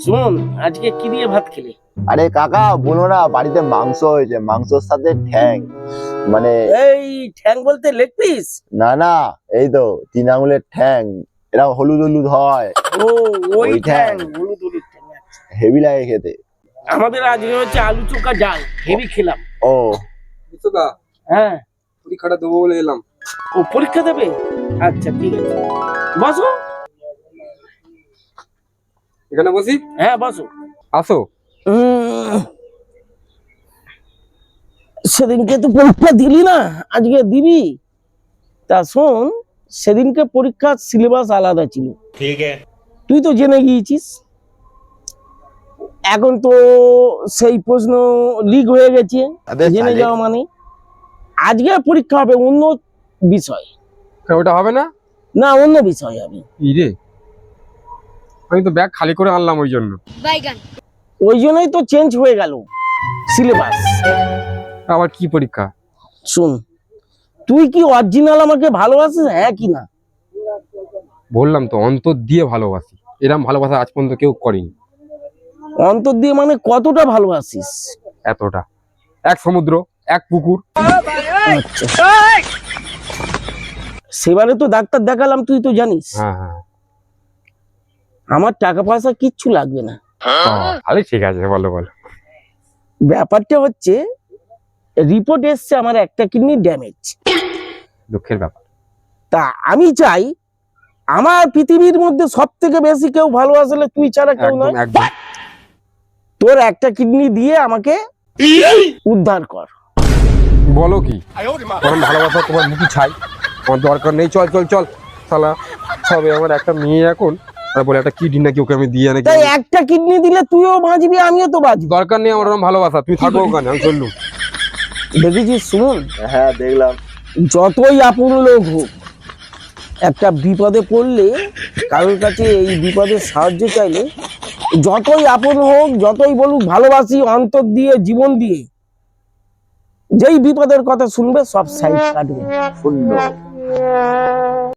শোন আজকে কি দিয়ে ভাত খেলে? আরে কাকা বলো না বাড়িতে মাংস হয়েছে মাংসর সাথে ঠ্যাং। মানে এই ঠ্যাং বলতে লেগ পিস না না এই তো তিন আঙুলের ঠ্যাং। এরা হলুদ হলুদ হয়। ও ওই ঠ্যাং। হলুদ হলুদ ঠ্যাং আচ্ছা। হেভি লাগে খেতে। আমাদের আজকে হচ্ছে আলু চোখা ডাল হেভি খেলাম। ও। বিশ্বকা হ্যাঁ। পরীক্ষাটা দেবো বলে এলাম। ও পরীক্ষা দেবে? আচ্ছা ঠিক আছে। বসো। এখানে বসি? হ্যাঁ বসো। আসো। সেদিনকে তো পরীক্ষা দিলি না আজকে দিবি? তা শোন সেদিনকে পরীক্ষা সিলেবাস আলাদা ছিল। ঠিক তুই তো জেনে গিয়েছিস। এখন তো সেই প্রশ্ন লিক হয়ে গেছে। জেনে যাওয়া মানে? আজকে পরীক্ষা হবে অন্য বিষয়। হ্যাঁ, ওটা হবে না? না অন্য বিষয় হবে। আমি তো ব্যাগ খালি করে আনলাম ওই জন্য ওই জন্যই তো চেঞ্জ হয়ে গেল। সিলেবাস আবার কি পরীক্ষা? শুন তুই কি অরিজিনাল আমাকে ভালোবাসিস? হ্যাঁ কি না? বললাম তো অন্তর দিয়ে ভালোবাসি। এরম ভালোবাসা আজ পর্যন্ত কেউ করেনি। অন্তর দিয়ে মানে কতটা ভালোবাসিস? এতটা। এক সমুদ্র এক পুকুর। আচ্ছা। সেবারে তো ডাক্তার দেখালাম তুই তো জানিস। হ্যাঁ হ্যাঁ। আমার টাকা পয়সা কিচ্ছু লাগবে না। তাহলে ঠিক আছে বলো বলো। ব্যাপারটা হচ্ছে রিপোর্ট এসছে আমার একটা কিডনি ড্যামেজ দুঃখের ব্যাপার। তা আমি চাই আমার পৃথিবীর মধ্যে সব থেকে বেশি কেউ ভালোবাসলে তুই ছাড়া কেউ একদম নয়। তোর একটা কিডনি দিয়ে আমাকে উদ্ধার কর। বলো কি? তোমার ভালোবাসা তোমার মুখি ছাই আমার দরকার নেই। চল চল চল। শালা সবে আমার একটা মেয়ে এখন আর বলে একটা কিডনি নাকি ওকে আমি দিয়ে নাকি তাই একটা কিডনি দিলে তুইও বাঁচবি আমিও তো বাঁচবি। দরকার নেই আমার ওরকম ভালোবাসা তুই থাকব ওখানে আমি চললুম। দেখেছিস শুনুন? হ্যাঁ দেখলাম। যতই আপন লোক হোক একটা বিপদে পড়লে কারোর কাছে এই বিপদে সাহায্য চাইলে যতই আপন হোক যতই বলুক ভালোবাসি অন্তর দিয়ে জীবন দিয়ে যেই বিপদের কথা শুনবে সব সাইড কাটবে। শূন্য